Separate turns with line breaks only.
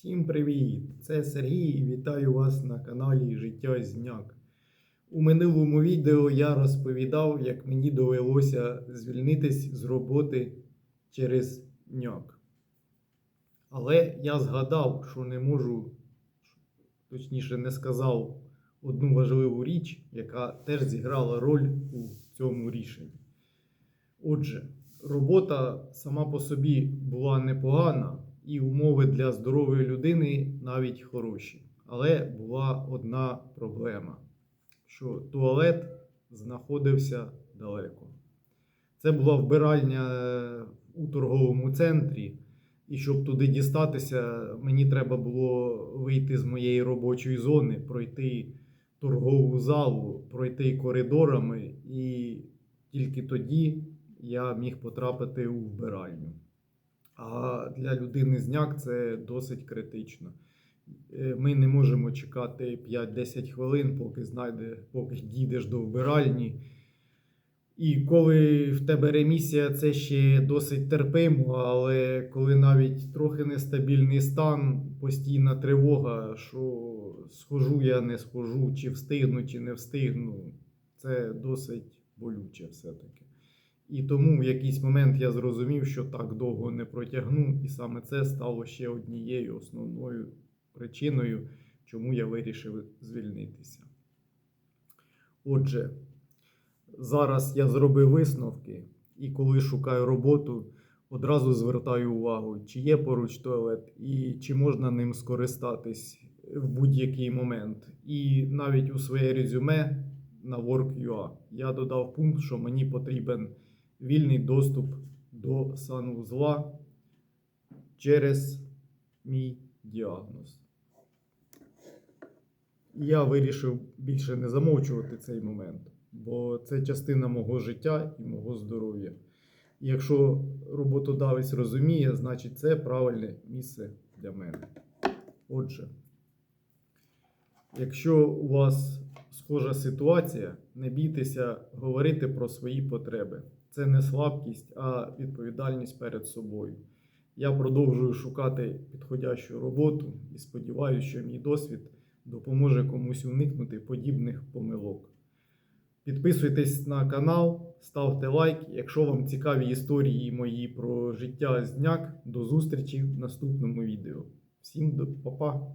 Всім привіт! Це Сергій і вітаю вас на каналі Життя Зняк. У минулому відео я розповідав, як мені довелося звільнитись з роботи через няк. Але я згадав, що не можу, точніше, не сказав одну важливу річ, яка теж зіграла роль у цьому рішенні. Отже, робота сама по собі була непогана, і умови для здорової людини навіть хороші. Але була одна проблема: що туалет знаходився далеко. Це була вбиральня е, у торговому центрі, і щоб туди дістатися, мені треба було вийти з моєї робочої зони, пройти торгову залу, пройти коридорами, і тільки тоді я міг потрапити у вбиральню. Для людини зняк це досить критично. Е, Ми не можемо чекати 5-10 хвилин, поки знайде, поки дійдеш до вбиральні. І коли в тебе ремісія, це ще досить терпимо, але коли навіть трохи нестабільний стан, постійна тривога, що схожу я, не схожу, чи встигну, чи не встигну, це досить болюче все-таки. І тому в якийсь момент я зрозумів, що так довго не протягну, і саме це стало ще однією основною причиною, чому я вирішив звільнитися. Отже, зараз я зробив висновки, і коли шукаю роботу, одразу звертаю увагу, чи є поруч туалет і чи можна ним скористатись в будь-який момент. І навіть у своє резюме на Work.ua я додав пункт, що мені потрібен вільний доступ до санвузла через мій діагноз. Я вирішив більше не замовчувати цей момент, бо це частина мого життя і мого здоров'я. Якщо роботодавець розуміє, значить це правильне місце для мене. Отже, якщо у вас схожа ситуація, не бійтеся говорити про свої потреби. Це не слабкість, а відповідальність перед собою. Я продовжую шукати підходящу роботу і сподіваюся, що мій досвід допоможе комусь уникнути подібних помилок. Підписуйтесь на канал, ставте лайк, якщо вам цікаві історії мої про життя зняк. До зустрічі в наступному відео. Всім до па-па!